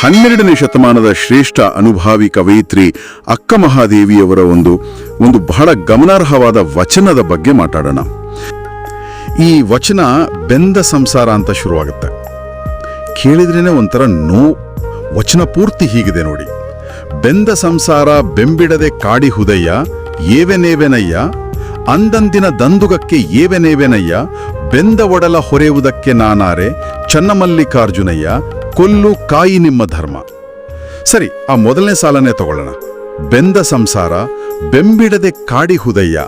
ಹನ್ನೆರಡನೇ ಶತಮಾನದ ಶ್ರೇಷ್ಠ ಅನುಭಾವಿ ಕವಯಿತ್ರಿ ಅಕ್ಕ ಮಹಾದೇವಿಯವರ ಒಂದು ಒಂದು ಬಹಳ ಗಮನಾರ್ಹವಾದ ವಚನದ ಬಗ್ಗೆ ಮಾತಾಡೋಣ. ಈ ವಚನ ಬೆಂದ ಸಂಸಾರ ಅಂತ ಶುರುವಾಗುತ್ತೆ. ಕೇಳಿದ್ರೇ ಒಂಥರ ನೋ ವಚನ ಪೂರ್ತಿ ಹೀಗಿದೆ ನೋಡಿ. ಬೆಂದ ಸಂಸಾರ, ಬೆಂಬಿಡದೆ ಕಾಡಿ ಹುದಯ್ಯ ಏವೆನೇವೆನಯ್ಯ ಅಂದಂದಿನ ದಂದುಗಕ್ಕೆ ಏವೆನೇವೆನಯ್ಯ ಬೆಂದ ಒಡಲ ಹೊರೆಯುವುದಕ್ಕೆ ನಾನಾರೆ, ಚನ್ನಮಲ್ಲಿಕಾರ್ಜುನಯ್ಯ ಕೊಲ್ಲು ಕಾಯಿ ನಿಮ್ಮ ಧರ್ಮ. ಸರಿ, ಆ ಮೊದಲನೇ ಸಾಲನೇ ತಗೊಳ್ಳೋಣ. ಬೆಂದ ಸಂಸಾರ, ಬೆಂಬಿಡದೆ ಕಾಡಿ ಹುದಯ್ಯ.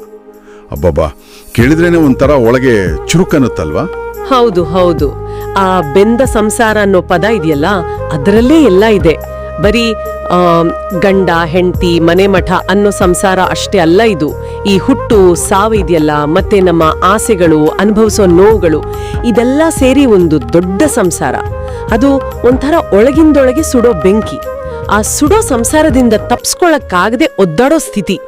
ಅಬ್ಬಬ್ಬಾ, ಕೇಳಿದ್ರೇನೆ ಒಂಥರ ಒಳಗೆ ಚುರುಕನ್ನುತ್ತಲ್ವಾ? ಹೌದು ಹೌದು. ಆ ಬೆಂದ ಸಂಸಾರ ಅನ್ನೋ ಪದ ಇದೆಯಲ್ಲ, ಅದರಲ್ಲೇ ಎಲ್ಲ ಇದೆ. ಬರೀ ಗಂಡ ಹೆಂಡತಿ ಮನೆ ಮಠ ಅನ್ನೋ ಸಂಸಾರ ಅಷ್ಟೇ ಅಲ್ಲ ಇದು. ಈ ಹುಟ್ಟು ಸಾವು ಇದೆಯಲ್ಲ ಮತ್ತೆ ನಮ್ಮ ಆಸೆಗಳು ಅನುಭವಿಸೋ ನೋವುಗಳು ಇದೆಲ್ಲ ಸೇರಿ ಒಂದು ದೊಡ್ಡ ಸಂಸಾರ. ಅದು ಒಂಥರ ಒಳಗಿಂದೊಳಗೆ ಸುಡೋ ಬೆಂಕಿ. ಆ ಸುಡೋ ಸಂಸಾರದಿಂದ ತಪ್ಸ್ಕೊಳಕ್ಕಾಗದೆ ಒದ್ದಾಡೋ ಸ್ಥಿತಿ.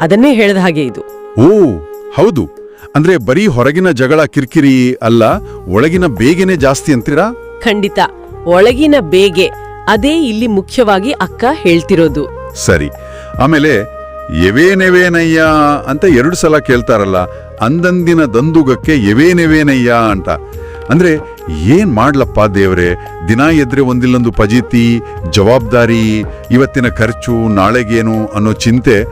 ಅದನ್ನೇ ಹೇಳ್ದ ಹಾಗೆ ಇದು. ಓ ಹೌದು. ಅಂದ್ರೆ ಬರೀ ಹೊರಗಿನ ಜಗಳ ಕಿರಿಕಿರಿ ಅಲ್ಲ ಒಳಗಿನ ಬೇಗನೆ ಜಾಸ್ತಿ ಅಂತೀರಾ? ಖಂಡಿತ. ಒಳಗಿನ ಬೇಗೆ. ಅದೇ ಇಲ್ಲಿ ಮುಖ್ಯವಾಗಿ ಅಕ್ಕ ಹೇಳ್ತಿರೋದು. ಸರಿ. ಆಮೇಲೆ, ಎವೇನೆವೇನಯ್ಯ ಅಂತ ಎರಡು ಸಲ ಕೇಳ್ತಾರಲ್ಲ, ಅಂದಂದಿನ ದಂದುಗಕ್ಕೆ ಎವೇನೆವೇನಯ್ಯ ಅಂತ. ಅಂದ್ರೆ, ಏನ್ ಮಾಡ್ಲಪ್ಪ ದೇವ್ರೆ, ದಿನ ಎದ್ರೆ ಒಂದಿಲ್ಲೊಂದು ಪಜೀತಿ, ಜವಾಬ್ದಾರಿ, ಇವತ್ತಿನ ಖರ್ಚು, ನಾಳೆಗೇನು ಅನ್ನೋ ಚಿಂತೆ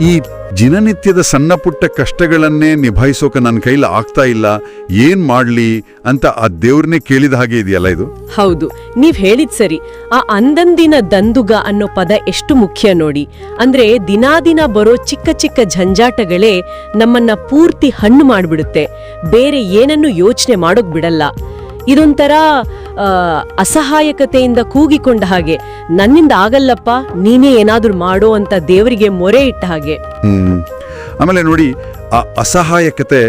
ಈ ದಿನನಿತ್ಯದ ಸಣ್ಣ ಪುಟ್ಟ ಕಷ್ಟಗಳನ್ನೇ ನಿಭಾಯಿಸೋಕೆ ನನ್ನ ಕೈಲಿ ಆಗ್ತಾ ಇಲ್ಲ, ಏನ್ ಮಾಡ್ಲಿ ಅಂತ ಆ ದೇವ್ರನ್ನೇ ಕೇಳಿದ ಹಾಗೆ ಇದೆಯಲ್ಲ ಇದು? ಹೌದು, ನೀವ್ ಹೇಳಿದ್ ಸರಿ. ಆ ಅಂದಂದಿನ ದಂದುಗ ಅನ್ನೋ ಪದ ಎಷ್ಟು ಮುಖ್ಯ ನೋಡಿ. ಅಂದ್ರೆ ದಿನಾದಿನ ಬರೋ ಚಿಕ್ಕ ಚಿಕ್ಕ ಝಂಜಾಟಗಳೇ ನಮ್ಮನ್ನ ಪೂರ್ತಿ ಹಣ್ಣು ಮಾಡ್ಬಿಡುತ್ತೆ. ಬೇರೆ ಏನನ್ನು ಯೋಚನೆ ಮಾಡೋಕ್ ಬಿಡಲ್ಲ. ಇದೊಂಥರ ಅಸಹಾಯಕತೆಯಿಂದ ಕೂಗಿಕೊಂಡ ಹಾಗೆ. ನನ್ನಿಂದ ಆಗಲ್ಲಪ್ಪ ನೀನೇ ಏನಾದರೂ ಮಾಡೋ ಅಂತ ದೇವರಿಗೆ ಮೊರೆ ಇಟ್ಟ ಹಾಗೆ. ಆಮೇಲೆ ನೋಡಿ ಆ ಅಸಹಾಯಕತೆ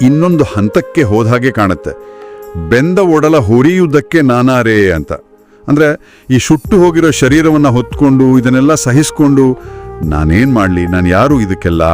ಇನ್ನೊಂದು ಹಂತಕ್ಕೆ ಹೋದ ಹಾಗೆ ಕಾಣುತ್ತೆ. ಬೆಂದ ಒಡಲ ಹುರಿಯುವುದಕ್ಕೆ ನಾನಾರೇ ಅಂತ. ಅಂದ್ರೆ ಈ ಸುಟ್ಟು ಹೋಗಿರೋ ಶರೀರವನ್ನು ಹೊತ್ಕೊಂಡು ಇದನ್ನೆಲ್ಲ ಸಹಿಸ್ಕೊಂಡು ನಾನೇನು ಮಾಡಲಿ ನಾನು ಯಾರು ಇದಕ್ಕೆಲ್ಲ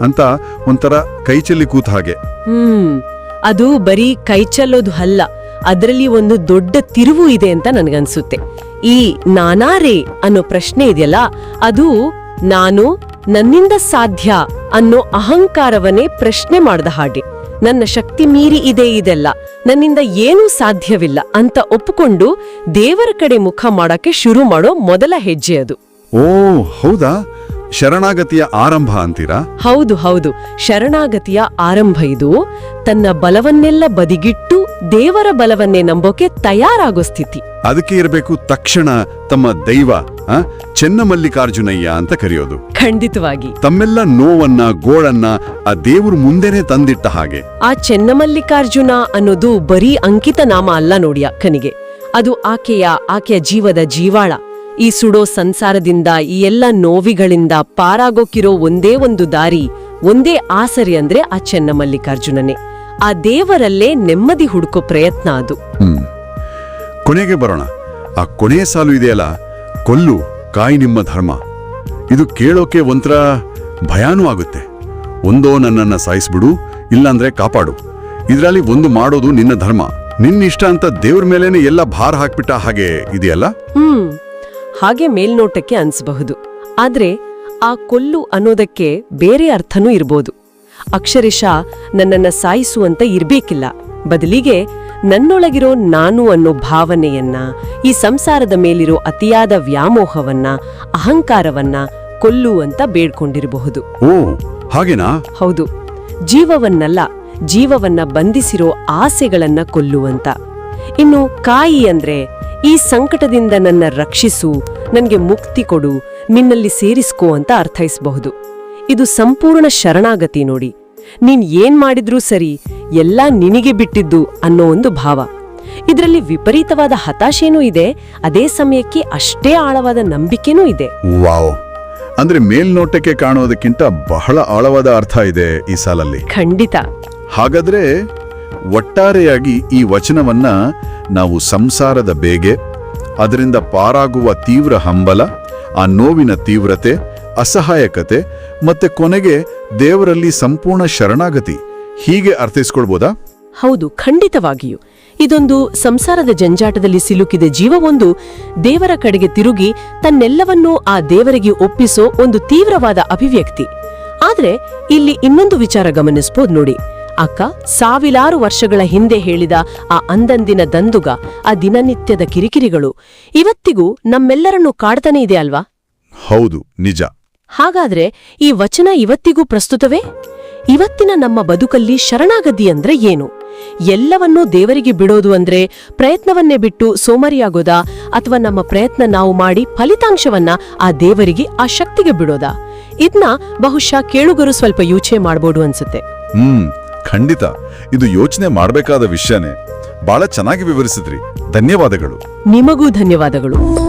ಅಂತ ಒಂಥರ ಕೈಚೆಲ್ಲಿ ಕೂತ ಹಾಗೆ. ಹ್ಮ್. ಅದು ಬರೀ ಕೈಚಲ್ಲೋದು ಅಲ್ಲ. ಅದರಲ್ಲಿ ಒಂದು ದೊಡ್ಡ ತಿರುವು ಇದೆ ಅಂತ ನನಗನ್ಸುತ್ತೆ. ಈ ನಾನಾರೇ ಅನ್ನೋ ಪ್ರಶ್ನೆ ಇದೆಯಲ್ಲ ಅದು ನಾನು ನನ್ನಿಂದ ಸಾಧ್ಯ ಅನ್ನೋ ಅಹಂಕಾರವನ್ನೇ ಪ್ರಶ್ನೆ ಮಾಡ್ದ ಹಾಗೆ. ನನ್ನ ಶಕ್ತಿ ಮೀರಿ ಇದೆ ಇದೆಲ್ಲ ನನ್ನಿಂದ ಏನೂ ಸಾಧ್ಯವಿಲ್ಲ ಅಂತ ಒಪ್ಪಿಕೊಂಡು ದೇವರ ಕಡೆ ಮುಖ ಮಾಡಕ್ಕೆ ಶುರು ಮಾಡೋ ಮೊದಲ ಹೆಜ್ಜೆ ಅದು. ಓ ಹೌದಾ? ಶರಣಾಗತಿಯ ಆರಂಭ ಅಂತೀರಾ? ಹೌದು ಹೌದು. ಶರಣಾಗತಿಯ ಆರಂಭ ಇದು. ತನ್ನ ಬಲವನ್ನೆಲ್ಲ ಬದಿಗಿಟ್ಟು ದೇವರ ಬಲವನ್ನೇ ನಂಬೋಕೆ ತಯಾರಾಗೋ ಸ್ಥಿತಿ. ಅದಕ್ಕೆ ಇರಬೇಕು ತಕ್ಷಣ ತಮ್ಮ ದೈವ ಚೆನ್ನಮಲ್ಲಿಕಾರ್ಜುನಯ್ಯ ಅಂತ ಕರೆಯೋದು. ಖಂಡಿತವಾಗಿ. ತಮ್ಮೆಲ್ಲ ನೋವನ್ನ ಗೋಳನ್ನ ಆ ದೇವರು ಮುಂದೆನೆ ತಂದಿಟ್ಟ ಹಾಗೆ. ಆ ಚೆನ್ನಮಲ್ಲಿಕಾರ್ಜುನ ಅನ್ನೋದು ಬರೀ ಅಂಕಿತ ನಾಮ ಅಲ್ಲ ನೋಡಿ ಅಕ್ಕನಿಗೆ. ಅದು ಆಕೆಯ ಆಕೆಯ ಜೀವದ ಜೀವಾಳ. ಈ ಸುಡೋ ಸಂಸಾರದಿಂದ ಈ ಎಲ್ಲ ನೋವಿಗಳಿಂದ ಪಾರಾಗೋಕಿರೋ ಒಂದೇ ಒಂದು ದಾರಿ ಒಂದೇ ಆಸರಿ ಅಂದ್ರೆ ಆ ಚೆನ್ನಮಲ್ಲಿಕಾರ್ಜುನನೇ ಆ ದೇವರಲ್ಲೇ ನೆಮ್ಮದಿ ಹುಡುಕೋ ಪ್ರಯತ್ನ ಅದು. ಕೊನೆಗೆ ಬರೋಣ. ಆ ಕೊನೆಯ ಸಾಲು ಇದೆಯಲ್ಲ ಕೊಲ್ಲು ಕಾಯಿ ನಿಮ್ಮ ಧರ್ಮ. ಇದು ಕೇಳೋಕೆ ಒಂಥರ ಭಯಾನೂ ಆಗುತ್ತೆ. ಒಂದೋ ನನ್ನನ್ನು ಸಾಯಿಸ್ಬಿಡು ಇಲ್ಲಾಂದ್ರೆ ಕಾಪಾಡು. ಇದರಲ್ಲಿ ಒಂದು ಮಾಡೋದು ನಿನ್ನ ಧರ್ಮ. ನಿನ್ನಿಷ್ಟ ಅಂತ ದೇವ್ರ ಮೇಲೇನೆ ಎಲ್ಲ ಭಾರ ಹಾಕ್ಬಿಟ್ಟ ಹಾಗೆ ಇದೆಯಲ್ಲ? ಹ್ಮ್. ಹಾಗೆ ಮೇಲ್ನೋಟಕ್ಕೆ ಅನ್ಸಬಹುದು. ಆದ್ರೆ ಆ ಕೊಲ್ಲು ಅನ್ನೋದಕ್ಕೆ ಬೇರೆ ಅರ್ಥನೂ ಇರ್ಬೋದು. ಅಕ್ಷರಶಃ ನನ್ನನ್ನ ಸಾಯಿಸುವಂತ ಇರ್ಬೇಕಿಲ್ಲ. ಬದಲಿಗೆ ನನ್ನೊಳಗಿರೋ ನಾನು ಅನ್ನೋ ಭಾವನೆಯನ್ನ ಈ ಸಂಸಾರದ ಮೇಲಿರೋ ಅತಿಯಾದ ವ್ಯಾಮೋಹವನ್ನ ಅಹಂಕಾರವನ್ನ ಕೊಲ್ಲು ಅಂತ ಬೇಡ್ಕೊಂಡಿರಬಹುದು. ಓ ಹಾಗೇನಾ? ಹೌದು. ಜೀವವನ್ನಲ್ಲ ಜೀವವನ್ನ ಬಂಧಿಸಿರೋ ಆಸೆಗಳನ್ನ ಕೊಲ್ಲುವಂತ. ಇನ್ನು ಕಾಯಿ ಅಂದ್ರೆ ಈ ಸಂಕಟದಿಂದ ನನ್ನ ರಕ್ಷಿಸು ನನಗೆ ಮುಕ್ತಿ ಕೊಡು ನಿನ್ನಲ್ಲಿ ಸೇರಿಸ್ಕೋ ಅಂತ ಅರ್ಥೈಸಬಹುದು. ಇದು ಸಂಪೂರ್ಣ ಶರಣಾಗತಿ ನೋಡಿ. ನೀನ್ ಏನ್ ಮಾಡಿದ್ರೂ ಸರಿ ಎಲ್ಲ ನಿನಗೆ ಬಿಟ್ಟಿದ್ದು ಅನ್ನೋ ಒಂದು ಭಾವ. ಇದರಲ್ಲಿ ವಿಪರೀತವಾದ ಹತಾಶೆನೂ ಇದೆ ಅದೇ ಸಮಯಕ್ಕೆ ಅಷ್ಟೇ ಆಳವಾದ ನಂಬಿಕೆನೂ ಇದೆ. ವಾವ್. ಅಂದ್ರೆ ಮೇಲ್ನೋಟಕ್ಕೆ ಕಾಣೋದಕ್ಕಿಂತ ಬಹಳ ಆಳವಾದ ಅರ್ಥ ಇದೆ ಈ ಸಾಲಲ್ಲಿ. ಖಂಡಿತ. ಹಾಗಾದ್ರೆ ಒಟ್ಟಾರೆಯಾಗಿ ಈ ವಚನವನ್ನ ನಾವು ಸಂಸಾರದ ಬೇಗೆ ಅದರಿಂದ ಪಾರಾಗುವ ತೀವ್ರ ಹಂಬಲ ಆ ನೋವಿನ ತೀವ್ರತೆ ಅಸಹಾಯಕತೆ ಮತ್ತೆ ಕೊನೆಗೆ ದೇವರಲ್ಲಿ ಸಂಪೂರ್ಣ ಶರಣಾಗತಿ. ಹೀಗೆ ಅರ್ಥೈಸ್ಕೊಳ್ಬೋದಾ? ಹೌದು ಖಂಡಿತವಾಗಿಯೂ. ಇದೊಂದು ಸಂಸಾರದ ಜಂಜಾಟದಲ್ಲಿ ಸಿಲುಕಿದ ಜೀವವೊಂದು ದೇವರ ಕಡೆಗೆ ತಿರುಗಿ ತನ್ನೆಲ್ಲವನ್ನೂ ಆ ದೇವರಿಗೆ ಒಪ್ಪಿಸೋ ಒಂದು ತೀವ್ರವಾದ ಅಭಿವ್ಯಕ್ತಿ. ಆದ್ರೆ ಇಲ್ಲಿ ಇನ್ನೊಂದು ವಿಚಾರ ಗಮನಿಸಬಹುದು ನೋಡಿ. ಅಕ್ಕ ಸಾವಿರಾರು ವರ್ಷಗಳ ಹಿಂದೆ ಹೇಳಿದ ಆ ಅಂದಂದಿನ ದಂದುಗ ಆ ದಿನನಿತ್ಯದ ಕಿರಿಕಿರಿಗಳು ಇವತ್ತಿಗೂ ನಮ್ಮೆಲ್ಲರನ್ನೂ ಕಾಡ್ತಾನೆ ಇದೆ ಅಲ್ವಾ? ಹೌದು ನಿಜ. ಹಾಗಾದ್ರೆ ಈ ವಚನ ಇವತ್ತಿಗೂ ಪ್ರಸ್ತುತವೇ? ಇವತ್ತಿನ ನಮ್ಮ ಬದುಕಲ್ಲಿ ಶರಣಾಗತಿ ಅಂದ್ರೆ ಏನು? ಎಲ್ಲವನ್ನೂ ದೇವರಿಗೆ ಬಿಡೋದು ಅಂದ್ರೆ ಪ್ರಯತ್ನವನ್ನೇ ಬಿಟ್ಟು ಸೋಮರಿಯಾಗೋದಾ? ಅಥವಾ ನಮ್ಮ ಪ್ರಯತ್ನ ನಾವು ಮಾಡಿ ಫಲಿತಾಂಶವನ್ನ ಆ ದೇವರಿಗೆ ಆ ಶಕ್ತಿಗೆ ಬಿಡೋದಾ? ಇದನ್ನ ಬಹುಶಃ ಕೇಳುಗರು ಸ್ವಲ್ಪ ಯೋಚನೆ ಮಾಡ್ಬೋದು ಅನ್ಸುತ್ತೆ. ಹ್ಮ್ ಖಂಡಿತ. ಇದು ಯೋಚನೆ ಮಾಡಬೇಕಾದ ವಿಷಯನೇ. ಬಹಳ ಚೆನ್ನಾಗಿ ವಿವರಿಸಿದ್ರಿ. ಧನ್ಯವಾದಗಳು. ನಿಮಗೂ ಧನ್ಯವಾದಗಳು.